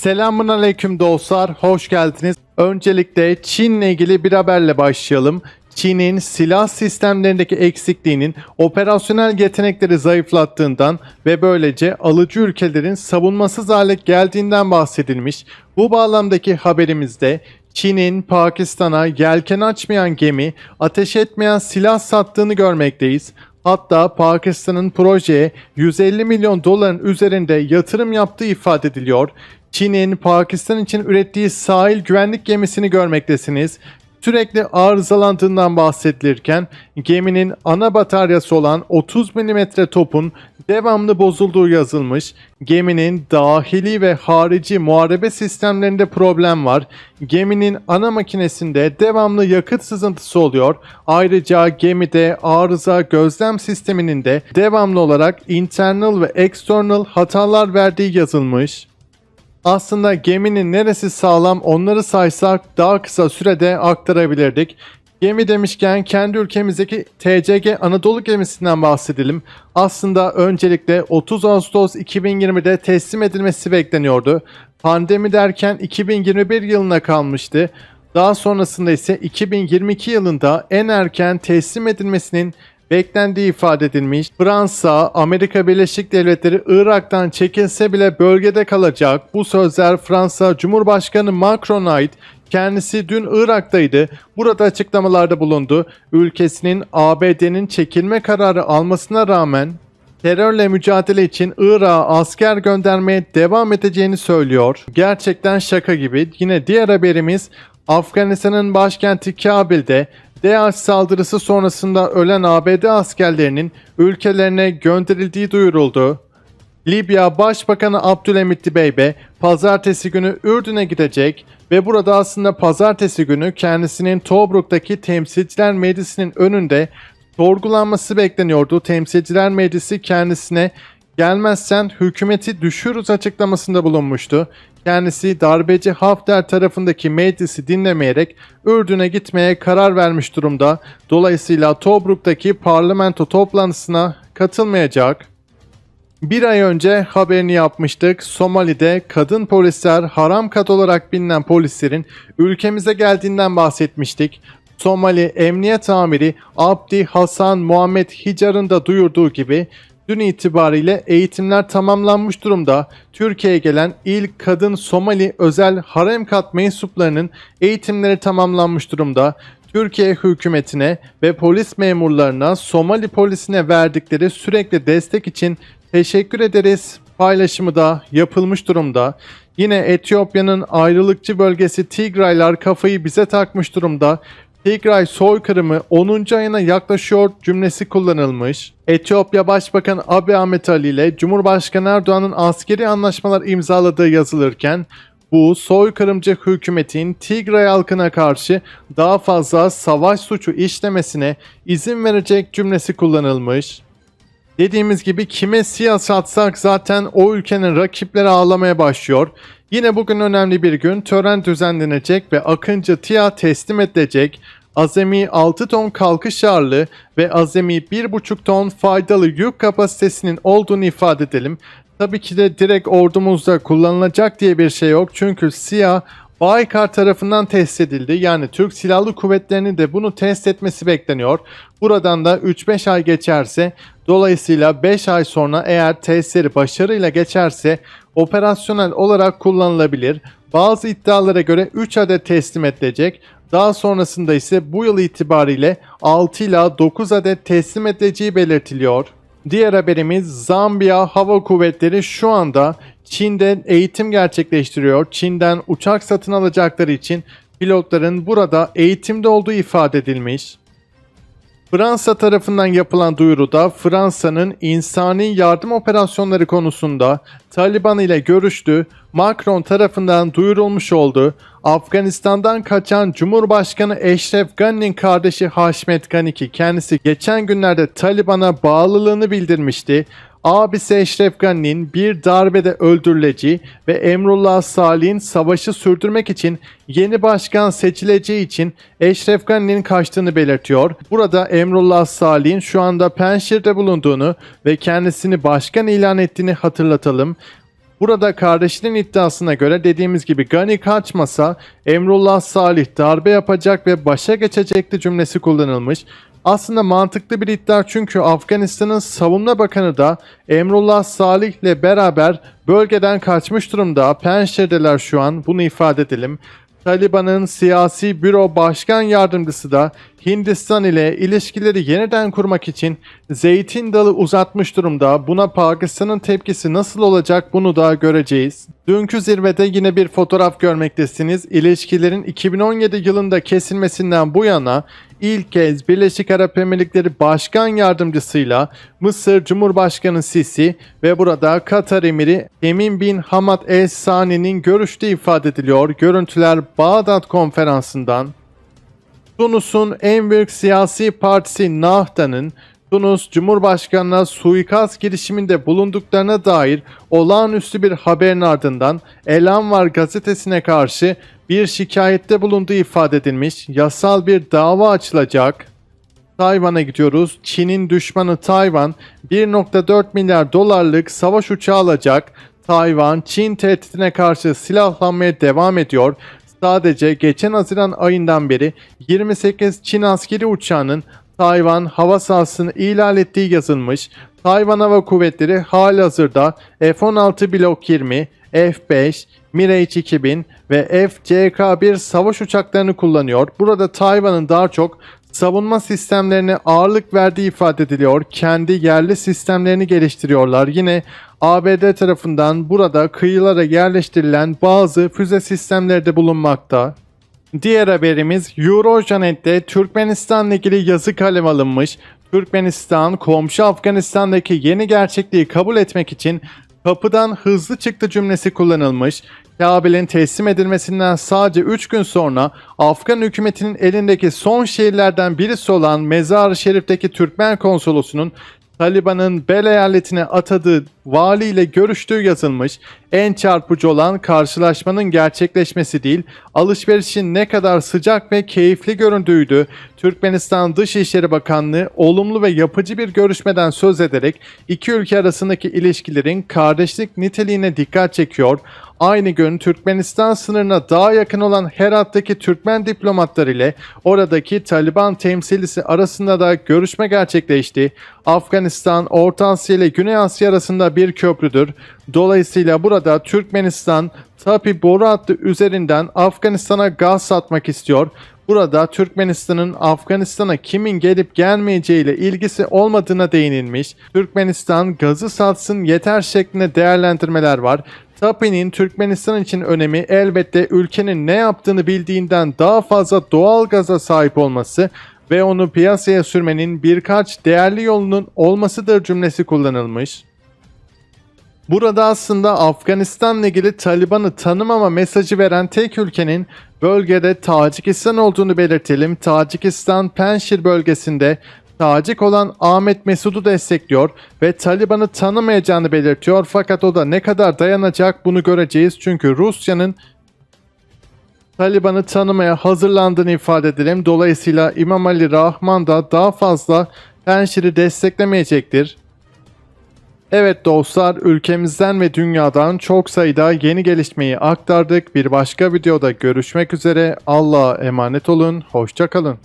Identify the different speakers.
Speaker 1: Selamun aleyküm dostlar, hoş geldiniz. Öncelikle Çin'le ilgili bir haberle başlayalım. Çin'in silah sistemlerindeki eksikliğinin operasyonel yetenekleri zayıflattığından ve böylece alıcı ülkelerin savunmasız hale geldiğinden bahsedilmiş. Bu bağlamdaki haberimizde Çin'in Pakistan'a yelken açmayan gemi, ateş etmeyen silah sattığını görmekteyiz. Hatta Pakistan'ın projeye 150 milyon doların üzerinde yatırım yaptığı ifade ediliyor. Çin'in Pakistan için ürettiği sahil güvenlik gemisini görmektesiniz. Sürekli arızalandığından bahsedilirken geminin ana bataryası olan 30 mm topun devamlı bozulduğu yazılmış. Geminin dahili ve harici muharebe sistemlerinde problem var. Geminin ana makinesinde devamlı yakıt sızıntısı oluyor. Ayrıca gemide arıza gözlem sisteminin de devamlı olarak internal ve external hatalar verdiği yazılmış. Aslında geminin neresi sağlam onları saysak daha kısa sürede aktarabilirdik. Gemi demişken kendi ülkemizdeki TCG Anadolu gemisinden bahsedelim. Aslında öncelikle 30 Ağustos 2020'de teslim edilmesi bekleniyordu. Pandemi derken 2021 yılına kalmıştı. Daha sonrasında ise 2022 yılında en erken teslim edilmesinin beklendiği ifade edilmiş. Fransa, Amerika Birleşik Devletleri Irak'tan çekilse bile bölgede kalacak. Bu sözler Fransa Cumhurbaşkanı Macron'a ait. Kendisi dün Irak'taydı. Burada açıklamalarda bulundu. Ülkesinin ABD'nin çekilme kararı almasına rağmen terörle mücadele için Irak'a asker göndermeye devam edeceğini söylüyor. Gerçekten şaka gibi. Yine diğer haberimiz Afganistan'ın başkenti Kabil'de DAEŞ saldırısı sonrasında ölen ABD askerlerinin ülkelerine gönderildiği duyuruldu. Libya Başbakanı Abdülhamit Dibeybe pazartesi günü Ürdün'e gidecek ve burada aslında pazartesi günü kendisinin Tobruk'taki Temsilciler Meclisi'nin önünde sorgulanması bekleniyordu. Temsilciler Meclisi kendisine gelmezsen hükümeti düşürürüz açıklamasında bulunmuştu. Kendisi darbeci Hafter tarafındaki meclisi dinlemeyerek Ürdün'e gitmeye karar vermiş durumda. Dolayısıyla Tobruk'taki parlamento toplantısına katılmayacak. Bir ay önce haberini yapmıştık. Somali'de kadın polisler haram kat olarak bilinen polislerin ülkemize geldiğinden bahsetmiştik. Somali Emniyet Amiri Abdi Hasan Muhammed Hicar'ın da duyurduğu gibi dün itibariyle eğitimler tamamlanmış durumda. Türkiye'ye gelen ilk kadın Somali özel harem kat mensuplarının eğitimleri tamamlanmış durumda. Türkiye hükümetine ve polis memurlarına Somali polisine verdikleri sürekli destek için teşekkür ederiz paylaşımı da yapılmış durumda. Yine Etiyopya'nın ayrılıkçı bölgesi Tigraylar kafayı bize takmış durumda. Tigray soykırımı 10. ayına yaklaşıyor cümlesi kullanılmış. Etiyopya Başbakanı Abiy Ahmet Ali ile Cumhurbaşkanı Erdoğan'ın askeri anlaşmalar imzaladığı yazılırken bu soykırımcı hükümetin Tigray halkına karşı daha fazla savaş suçu işlemesine izin verecek cümlesi kullanılmış. Dediğimiz gibi kime siyasi atsak zaten o ülkenin rakipleri ağlamaya başlıyor. Yine bugün önemli bir gün tören düzenlenecek ve Akıncı TİA teslim edilecek. Azami 6 ton kalkış ağırlığı ve azami 1,5 ton faydalı yük kapasitesinin olduğunu ifade edelim. Tabii ki de direkt ordumuzda kullanılacak diye bir şey yok. Çünkü SİHA Baykar tarafından test edildi. Yani Türk Silahlı Kuvvetleri'nin de bunu test etmesi bekleniyor. Buradan da 3-5 ay geçerse dolayısıyla 5 ay sonra eğer testleri başarıyla geçerse operasyonel olarak kullanılabilir. Bazı iddialara göre 3 adet teslim edilecek. Daha sonrasında ise bu yıl itibariyle 6 ila 9 adet teslim edileceği belirtiliyor. Diğer haberimiz Zambiya Hava Kuvvetleri şu anda Çin'de eğitim gerçekleştiriyor. Çin'den uçak satın alacakları için pilotların burada eğitimde olduğu ifade edilmiş. Fransa tarafından yapılan duyuruda Fransa'nın insani yardım operasyonları konusunda Taliban ile görüştü. Macron tarafından duyurulmuş oldu. Afganistan'dan kaçan Cumhurbaşkanı Eşref Gani'nin kardeşi Haşmet Gani ki kendisi geçen günlerde Taliban'a bağlılığını bildirmişti. Abisi Eşref Gani'nin bir darbede öldürüleceği ve Emrullah Salih'in savaşı sürdürmek için yeni başkan seçileceği için Eşref Gani'nin kaçtığını belirtiyor. Burada Emrullah Salih'in şu anda Penşir'de bulunduğunu ve kendisini başkan ilan ettiğini hatırlatalım. Burada kardeşinin iddiasına göre dediğimiz gibi Gani kaçmasa Emrullah Salih darbe yapacak ve başa geçecekti cümlesi kullanılmış. Aslında mantıklı bir iddia çünkü Afganistan'ın savunma bakanı da Emrullah Salih ile beraber bölgeden kaçmış durumda. Penşehir'deler şu an bunu ifade edelim. Taliban'ın siyasi büro başkan yardımcısı da Hindistan ile ilişkileri yeniden kurmak için zeytin dalı uzatmış durumda. Buna Pakistan'ın tepkisi nasıl olacak bunu da göreceğiz. Dünkü zirvede yine bir fotoğraf görmektesiniz. İlişkilerin 2017 yılında kesilmesinden bu yana ilk kez Birleşik Arap Emirlikleri Başkan Yardımcısıyla Mısır Cumhurbaşkanı Sisi ve burada Katar Emiri Emin bin Hamad El Sani'nin görüştüğü ifade ediliyor. Görüntüler Bağdat konferansından. Tunus'un en büyük siyasi partisi Nahda'nın Tunus Cumhurbaşkanı'na suikast girişiminde bulunduklarına dair olağanüstü bir haberin ardından Elanvar gazetesine karşı bir şikayette bulunduğu ifade edilmiş. Yasal bir dava açılacak. Tayvan'a gidiyoruz. Çin'in düşmanı Tayvan 1.4 milyar dolarlık savaş uçağı alacak. Tayvan, Çin tehditine karşı silahlanmaya devam ediyor. Sadece geçen Haziran ayından beri 28 Çin askeri uçağının Tayvan hava sahasını ihlal ettiği yazılmış. Tayvan Hava Kuvvetleri halihazırda F-16 Blok 20, F-5, Mirage 2000 ve F-CK-1 savaş uçaklarını kullanıyor. Burada Tayvan'ın daha çok savunma sistemlerine ağırlık verdiği ifade ediliyor. Kendi yerli sistemlerini geliştiriyorlar. Yine ABD tarafından burada kıyılara yerleştirilen bazı füze sistemleri de bulunmakta. Diğer haberimiz Eurojanet'te Türkmenistan'la ilgili yazı kalem alınmış. Türkmenistan, komşu Afganistan'daki yeni gerçekliği kabul etmek için kapıdan hızlı çıktı cümlesi kullanılmış. Kabil'in teslim edilmesinden sadece 3 gün sonra Afgan hükümetinin elindeki son şehirlerden birisi olan Mezar-ı Şerif'teki Türkmen konsolosunun Taliban'ın Bel eyaletine atadığı valiyle görüştüğü yazılmış. En çarpıcı olan karşılaşmanın gerçekleşmesi değil, alışverişin ne kadar sıcak ve keyifli göründüğüydü. Türkmenistan Dışişleri Bakanlığı olumlu ve yapıcı bir görüşmeden söz ederek iki ülke arasındaki ilişkilerin kardeşlik niteliğine dikkat çekiyor. Aynı gün Türkmenistan sınırına daha yakın olan Herat'taki Türkmen diplomatlar ile oradaki Taliban temsilcisi arasında da görüşme gerçekleşti. Afganistan, Orta Asya ile Güney Asya arasında bir köprüdür. Dolayısıyla burada Türkmenistan Tapi boru hattı üzerinden Afganistan'a gaz satmak istiyor. Burada Türkmenistan'ın Afganistan'a kimin gelip gelmeyeceğiyle ilgisi olmadığına değinilmiş. Türkmenistan gazı satsın yeter şeklinde değerlendirmeler var. TAPI'nin Türkmenistan için önemi elbette ülkenin ne yaptığını bildiğinden daha fazla doğal gaza sahip olması ve onu piyasaya sürmenin birkaç değerli yolunun olmasıdır cümlesi kullanılmış. Burada aslında Afganistan'la ilgili Taliban'ı tanımama mesajı veren tek ülkenin bölgede Tacikistan olduğunu belirtelim. Tacikistan Penşir bölgesinde Tacik olan Ahmet Mesud'u destekliyor ve Taliban'ı tanımayacağını belirtiyor. Fakat o da ne kadar dayanacak bunu göreceğiz. Çünkü Rusya'nın Taliban'ı tanımaya hazırlandığını ifade edelim. Dolayısıyla İmam Ali Rahman da daha fazla Penşir'i desteklemeyecektir. Evet dostlar ülkemizden ve dünyadan çok sayıda yeni gelişmeyi aktardık. Bir başka videoda görüşmek üzere. Allah'a emanet olun. Hoşçakalın.